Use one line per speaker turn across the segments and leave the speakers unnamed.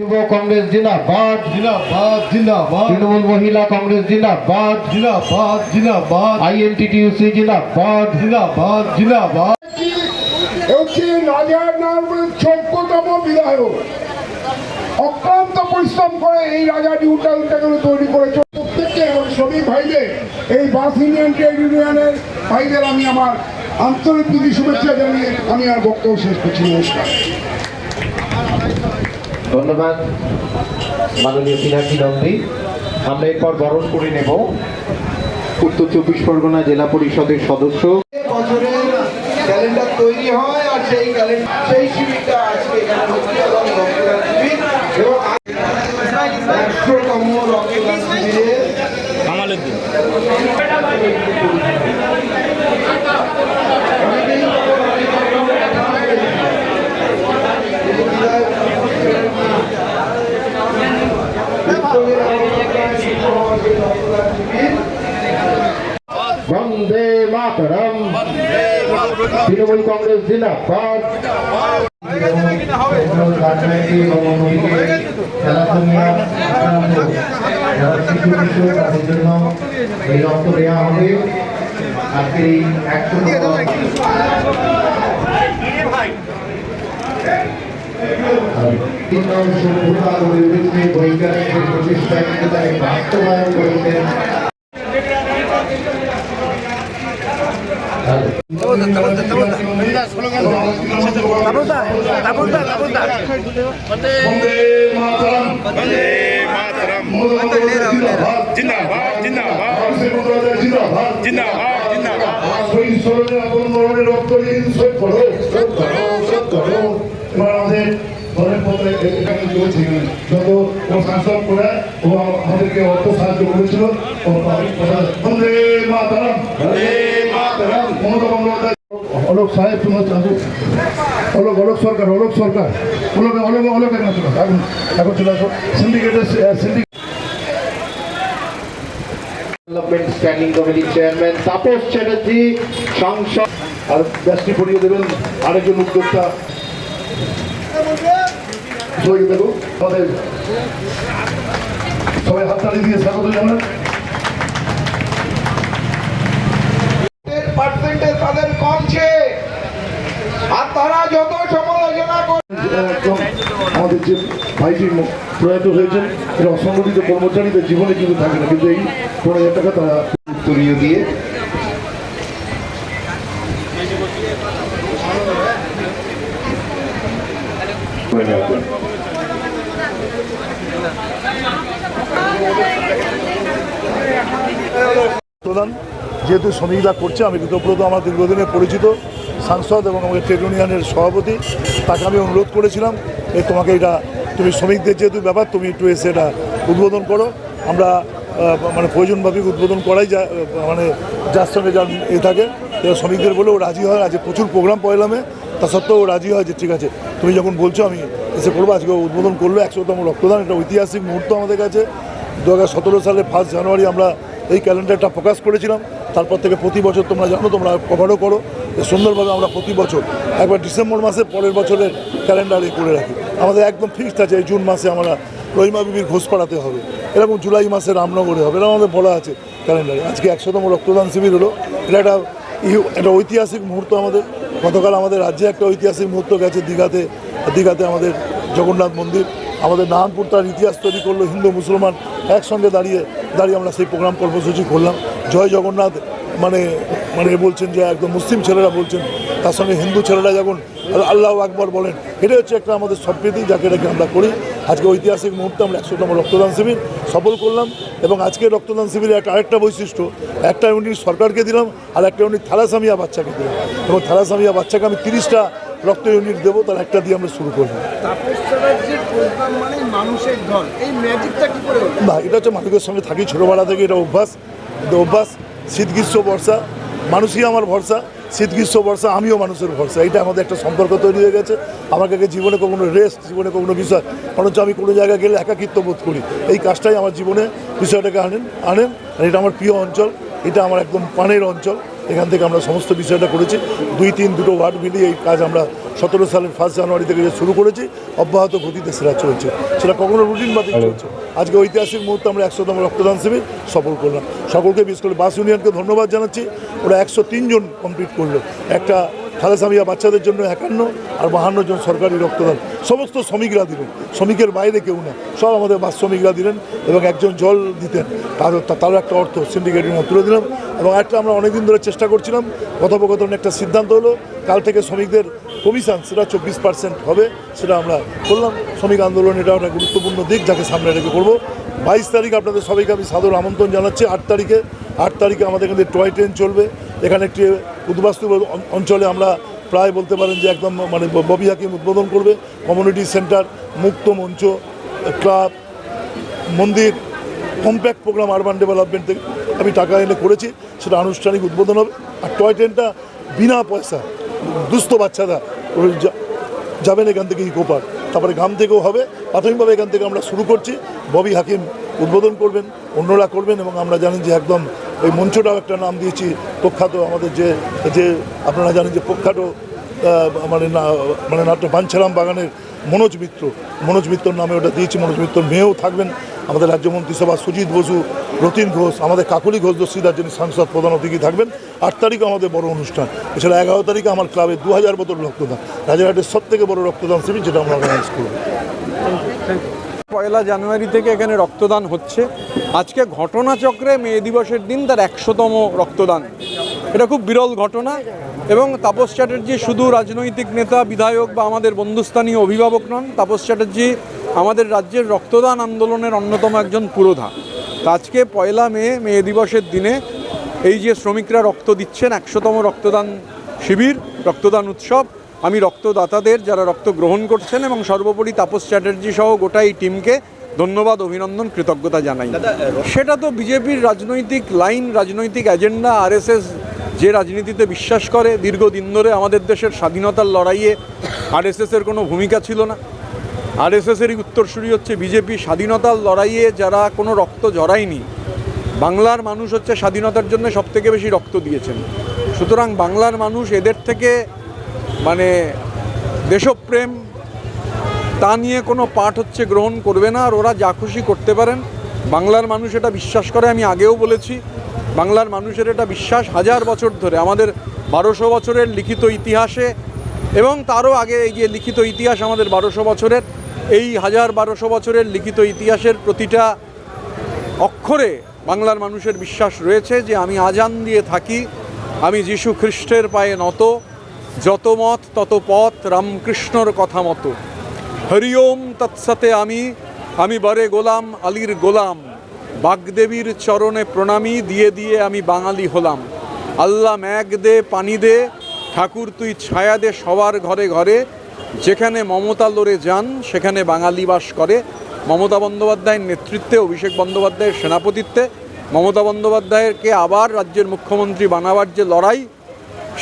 যুব কংগ্রেস জিন্দাবাদ।
জিন্দাবাদ জিন্দাবাদ।
তৃণমূল মহিলা কংগ্রেস জিন্দাবাদ।
জিন্দাবাদ জিন্দাবাদ।
আইএনটিটিউসি জিন্দাবাদ।
জিন্দাবাদ জিন্দাবাদ।
রাজার যোগ্যতম বিধায়ক। অক্লান্ত পরিশ্রম করে এই রাজা নিউটালটাকে তৈরি করেছে। প্রত্যেককে এবং শ্রমিক ভাইদের এই বাস ইউনিয়ন ট্রেড ইউনিয়নের ভাইদের আমি আমার আন্তরিক প্রীতি শুভেচ্ছা জানিয়ে আমি আর বক্তব্য শেষ করছি। নমস্কার।
ধন্যবাদ। মাননীয় পিনাকি নন্দী আমরা এরপর বরণ করে নেব। উত্তর চব্বিশ পরগনা জেলা পরিষদের সদস্য।
বছরের ক্যালেন্ডার তৈরি হয় আর সেই ক্যালেন্ডার সেই শিবিরটা আজকে এবং একশোতম রক্তদান শিবিরে
বন্দে মাতরম তৃণমূল কংগ্রেস জিন্দাবাদ এই রক্ত দেওয়া হবে আজকে এই একশো তিন নং সভ্যতা গড়ে উঠেছে বৈজ্ঞানিক প্রচেষ্টায় বাস্তবায়ন করেছেন
বন্দে মাতরম বন্দে মাতরম জিন্দাবাদ জিন্দাবাদ জিন্দাবাদ জিন্দাবাদ জিন্দাবাদ ওই স্মরণে আপন মরণে রক্ত দিন শোধ করো শোধ করো শোধ করো এবার আমাদের ঘরের পথে এখানে চলছে যত ও শাসক করে ও আমাদেরকে অর্থ সাহায্য করেছিল ও কথা বন্দে মাতরম। বন্দে মমতা বন্দ্যোপাধ্যায়। অলোক সাহেব অলোক অলোক সরকার অলোক সরকার। অলোক অলোক অলোক এখন চলে এখন এখন চলে আসো। সিন্ডিকেটের সিন্ডিকেট
ডেভেলপমেন্ট স্ট্যান্ডিং কমিটির চেয়ারম্যান তাপস চ্যাটার্জি সংসদ
আর ব্যাসটি পড়িয়ে দেবেন আরেকজন উদ্যোক্তা। সবাইকে দেখো আমাদের সবাই হাততালি দিয়ে স্বাগত জানান
কমছে। আর তারা যত সমালোচনা করে
আমাদের যে ভাইটি প্রয়াত হয়েছেন এরা অসংগঠিত কর্মচারীদের জীবনে কিন্তু থাকে না কিন্তু এই পনেরো হাজার টাকা তারা
উত্তরীয় দিয়ে
প্রধান যেহেতু শ্রমিকরা করছে, আমি ঋতব্রত আমার দীর্ঘদিনের পরিচিত সাংসদ এবং আমাদের ট্রেড ইউনিয়নের সভাপতি, তাকে আমি অনুরোধ করেছিলাম যে তোমাকে এটা, তুমি শ্রমিকদের যেহেতু ব্যাপার, তুমি একটু এসে এটা উদ্বোধন করো। আমরা মানে প্রয়োজনভাবে উদ্বোধন করাই যা মানে যার সঙ্গে যার এ থাকে শ্রমিকদের বলেও রাজি হয়। আজকে প্রচুর প্রোগ্রাম পয়লামে তা সত্ত্বেও ও রাজি হয় যে ঠিক আছে, তুমি যখন বলছো আমি এসে করব। আজকে উদ্বোধন করল, একশোতম রক্তদান, এটা ঐতিহাসিক মুহূর্ত আমাদের কাছে। দু সালের ফার্স্ট জানুয়ারি আমরা এই ক্যালেন্ডারটা প্রকাশ করেছিলাম। তারপর থেকে প্রতি বছর তোমরা জানো, তোমরা কভারও করো। সুন্দরভাবে আমরা প্রতি বছর, একবার ডিসেম্বর মাসে পরের বছরের ক্যালেন্ডারে করে রাখি। আমাদের একদম ফিক্সড আছে, এই জুন মাসে আমরা রহিমা বিবির ঘোষ পাড়াতে হবে। এরকম জুলাই মাসে রামনগরে হবে, এরকম আমাদের বলা আছে ক্যালেন্ডারে। আজকে একশোতম রক্তদান শিবির হলো। এটা একটা একটা ঐতিহাসিক মুহূর্ত আমাদের। গতকাল আমাদের রাজ্যে একটা ঐতিহাসিক মুহূর্ত গেছে দীঘাতে দীঘাতে আমাদের জগন্নাথ মন্দির। আমাদের নারায়ণপুর তার ইতিহাস তৈরি করল হিন্দু মুসলমান একসঙ্গে দাঁড়িয়ে দাঁড়িয়ে আমরা সেই প্রোগ্রাম কর্মসূচি করলাম। জয় জগন্নাথ মানে মানে বলছেন যে একদম মুসলিম ছেলেরা বলছেন, তার সঙ্গে হিন্দু ছেলেরা যখন আল্লাহ আকবর বলেন এটা হচ্ছে একটা আমাদের সম্প্রীতি যাকে এটাকে আমরা করি। আজকে ঐতিহাসিক মুহূর্তে আমরা একশোতম রক্তদান শিবির সফল করলাম এবং আজকে রক্তদান শিবিরের একটা আরেকটা বৈশিষ্ট্য, একটা ইউনিট সরকারকে দিলাম আর একটা ইউনিট থ্যালাসামিয়া বাচ্চাকে দিলাম। এবং থ্যালাসামিয়া বাচ্চাকে আমি তিরিশটা রক্ত ইউনিট দেবো তার একটা দিয়ে আমরা শুরু করব।
প্রোগ্রাম মানে
না এটা হচ্ছে মানুষের সঙ্গে থাকি ছোটোবেলা থেকে এটা অভ্যাস। অভ্যাস শীত গ্রীষ্ম বর্ষা। মানুষই আমার ভরসা শীত গ্রীষ্ম বর্ষা আমিও মানুষের ভরসা। এটা আমাদের একটা সম্পর্ক তৈরি হয়ে গেছে। আমার কাছে জীবনে কখনো রেস্ট জীবনে কখনো বিষয়। অথচ আমি কোনো জায়গায় গেলে একাকিত্ব বোধ করি। এই কাজটাই আমার জীবনে বিষয়টাকে আনেন আনেন। আর এটা আমার প্রিয় অঞ্চল এটা আমার একদম পানের অঞ্চল। এখান থেকে আমরা সমস্ত বিষয়টা করেছি। দুই তিন দুটো ওয়ার্ড মিলিয়ে এই কাজ আমরা সতেরো সালের ফার্স্ট জানুয়ারি থেকে যে শুরু করেছি। অব্যাহত গতিতে সেটা চলছে। সেটা কখনো রুটিন মাফিক চলছে। আজকে ঐতিহাসিক মুহূর্তে আমরা একশোতম রক্তদান শিবির সফল করলাম। সকলকে বিশেষ করে বাস ইউনিয়নকে ধন্যবাদ জানাচ্ছি। ওরা একশো জন কমপ্লিট করল। একটা থালাসামিয়া বাচ্চাদের জন্য একান্ন আর বাহান্ন জন সরকারি রক্তদান। সমস্ত শ্রমিকরা দিলেন। শ্রমিকের বাইরে কেউ না। সব আমাদের বাস শ্রমিকরা দিলেন এবং একজন জল দিতেন। তার তারও একটা অর্থ সিন্ডিকেট তুলে দিলাম। এবং একটা আমরা অনেকদিন ধরে চেষ্টা করছিলাম। কথোপকথনের একটা সিদ্ধান্ত হলো, কাল থেকে শ্রমিকদের কমিশন সেটা চব্বিশ পার্সেন্ট হবে, সেটা আমরা করলাম। শ্রমিক আন্দোলন এটা একটা গুরুত্বপূর্ণ দিক যাকে সামনে রেখে করব। বাইশ তারিখ আপনাদের সবাইকে আমি সাদর আমন্ত্রণ জানাচ্ছি। আট তারিখে আট তারিখে আমাদের এখানে টয় ট্রেন চলবে। এখানে একটি উদ্বাস্তু অঞ্চলে আমরা প্রায় বলতে পারেন যে একদম মানে ববি হাকিম উদ্বোধন করবে। কমিউনিটি সেন্টার মুক্ত মঞ্চ ক্লাব মন্দির কম্প্যাক্ট প্রোগ্রাম আরবান ডেভেলপমেন্ট থেকে আমি টাকা এনে করেছি। সেটা আনুষ্ঠানিক উদ্বোধন হবে। আর টয় ট্রেনটা বিনা পয়সা, দুস্থ বাচ্চারা যাবেন এখান থেকে ইকো পার্ক। তারপরে গ্রাম থেকেও হবে। প্রাথমিকভাবে এখান থেকে আমরা শুরু করছি। ববি হাকিম উদ্বোধন করবেন, অন্যরা করবেন এবং আমরা জানি যে একদম ওই মঞ্চটাও একটা নাম দিয়েছি, প্রখ্যাত আমাদের যে যে আপনারা জানেন যে প্রখ্যাত মানে মানে নাট্য পাঞ্ছারাম বাগানের মনোজ মিত্র, মনোজ মিত্রর নামে ওটা দিয়েছি, মনোজ মিত্রর মেয়েও থাকবেন, আমাদের রাজ্যমন্ত্রীসভা সুজিত বসু, রতিন ঘোষ, আমাদের কাকুলি ঘোষ দস্তিদার যিনি সাংসদ প্রধান অতিথি থাকবেন, আট তারিখে আমাদের বড় অনুষ্ঠান। এছাড়া এগারো তারিখে আমার ক্লাবে দু হাজার বোতল রক্তদান, রাজারহাটের সব থেকে বড় রক্তদান শিবির যেটা আমরা অর্গানাইজ করব।
পয়লা জানুয়ারি থেকে এখানে রক্তদান হচ্ছে। আজকে ঘটনাচক্রে মে দিবসের দিন তার একশোতম রক্তদান। এটা খুব বিরল ঘটনা এবং তাপস চ্যাটার্জি শুধু রাজনৈতিক নেতা, বিধায়ক বা আমাদের বন্ধুস্থানীয় অভিভাবক নন, তাপস চ্যাটার্জি আমাদের রাজ্যের রক্তদান আন্দোলনের অন্যতম একজন পুরোধা। আজকে পয়লা মে মে দিবসের দিনে এই যে শ্রমিকরা রক্ত দিচ্ছেন, একশোতম রক্তদান শিবির, রক্তদান উৎসব আমি রক্তদাতাদের যারা রক্ত গ্রহণ করছেন এবং সর্বোপরি তাপস চ্যাটার্জি সহ গোটা এই টিমকে ধন্যবাদ অভিনন্দন কৃতজ্ঞতা জানাই। সেটা তো বিজেপির রাজনৈতিক লাইন রাজনৈতিক এজেন্ডা আরএসএস যে রাজনীতিতে বিশ্বাস করে দীর্ঘদিন ধরে আমাদের দেশের স্বাধীনতার লড়াইয়ে আরএসএসের কোনো ভূমিকা ছিল না। আরএসএসেরই উত্তরসূরি হচ্ছে বিজেপি। স্বাধীনতার লড়াইয়ে যারা কোনো রক্ত জড়ায়নি বাংলার মানুষ হচ্ছে স্বাধীনতার জন্য সবথেকে বেশি রক্ত দিয়েছেন। সুতরাং বাংলার মানুষ এদের থেকে মানে দেশপ্রেম, তা নিয়ে কোনো পাঠ হচ্ছে গ্রহণ করবে না, আর ওরা যা খুশি করতে পারেন। বাংলার মানুষ এটা বিশ্বাস করে, আমি আগেও বলেছি, বাংলার মানুষের এটা বিশ্বাস হাজার বছর ধরে। আমাদের বারোশো বছরের লিখিত ইতিহাসে এবং তারও আগে এগিয়ে লিখিত ইতিহাস আমাদের বারোশো বছরের, এই হাজার বারোশো বছরের লিখিত ইতিহাসের প্রতিটা অক্ষরে বাংলার মানুষের বিশ্বাস রয়েছে যে আমি আজান দিয়ে থাকি, আমি যীশু খ্রিস্টের পায়ে নত যত মত, তত পথ রামকৃষ্ণর কথা মতো। হরিওম তৎসাতে আমি আমি বরে গোলাম, আলীর গোলাম। বাগদেবীর চরণে প্রণামী, দিয়ে দিয়ে আমি বাঙালি হলাম। আল্লাহ ম্যাগ দে, পানি দে, ঠাকুর তুই ছায়া দে সবার ঘরে ঘরে। যেখানে মমতা লড়ে যান, সেখানে বাঙালি বাস করে। মমতা বন্দ্যোপাধ্যায়ের নেতৃত্বে, অভিষেক বন্দ্যোপাধ্যায়ের সেনাপতিত্বে। মমতা বন্দ্যোপাধ্যায়কে আবার রাজ্যের মুখ্যমন্ত্রী বানাবার যে লড়াই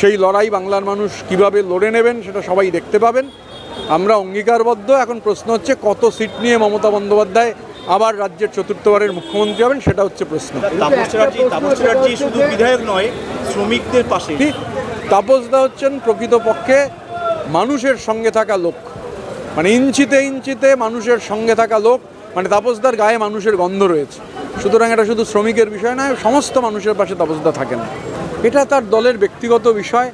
সেই লড়াই বাংলার মানুষ কীভাবে লড়ে নেবেন সেটা সবাই দেখতে পাবেন। আমরা অঙ্গীকারবদ্ধ। এখন প্রশ্ন হচ্ছে কত সিট নিয়ে মমতা বন্দ্যোপাধ্যায় আবার রাজ্যের চতুর্থবারের মুখ্যমন্ত্রী হবেন সেটা হচ্ছে প্রশ্ন।
শুধু বিধায়ক নয় শ্রমিকদের পাশে।
ঠিক। তাপসদা হচ্ছেন প্রকৃতপক্ষে মানুষের সঙ্গে থাকা লোক। মানে ইঞ্চিতে ইঞ্চিতে মানুষের সঙ্গে থাকা লোক। মানে তাপসদার গায়ে মানুষের গন্ধ রয়েছে। সুতরাং এটা শুধু শ্রমিকের বিষয় নয় সমস্ত মানুষের পাশে তাপসদা থাকেন। এটা তার দলের ব্যক্তিগত বিষয়।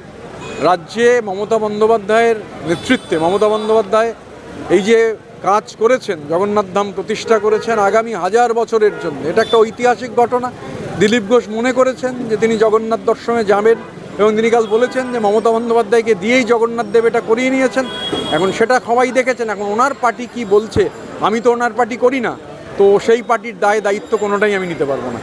রাজ্যে মমতা বন্দ্যোপাধ্যায়ের নেতৃত্বে, মমতা বন্দ্যোপাধ্যায় এই যে কাজ করেছেন, জগন্নাথ ধাম প্রতিষ্ঠা করেছেন আগামী হাজার বছরের জন্য, এটা একটা ঐতিহাসিক ঘটনা। দিলীপ ঘোষ মনে করেছেন যে তিনি জগন্নাথ দর্শনে যাবেন এবং তিনি কাল বলেছেন যে মমতা বন্দ্যোপাধ্যায়কে দিয়েই জগন্নাথ দেব এটা করিয়ে নিয়েছেন। এখন সেটা সবাই দেখেছেন, এখন ওনার পার্টি কি বলছে, আমি তো ওনার পার্টি করি না, তো সেই পার্টির দায় দায়িত্ব কোনোটাই আমি নিতে পারব না।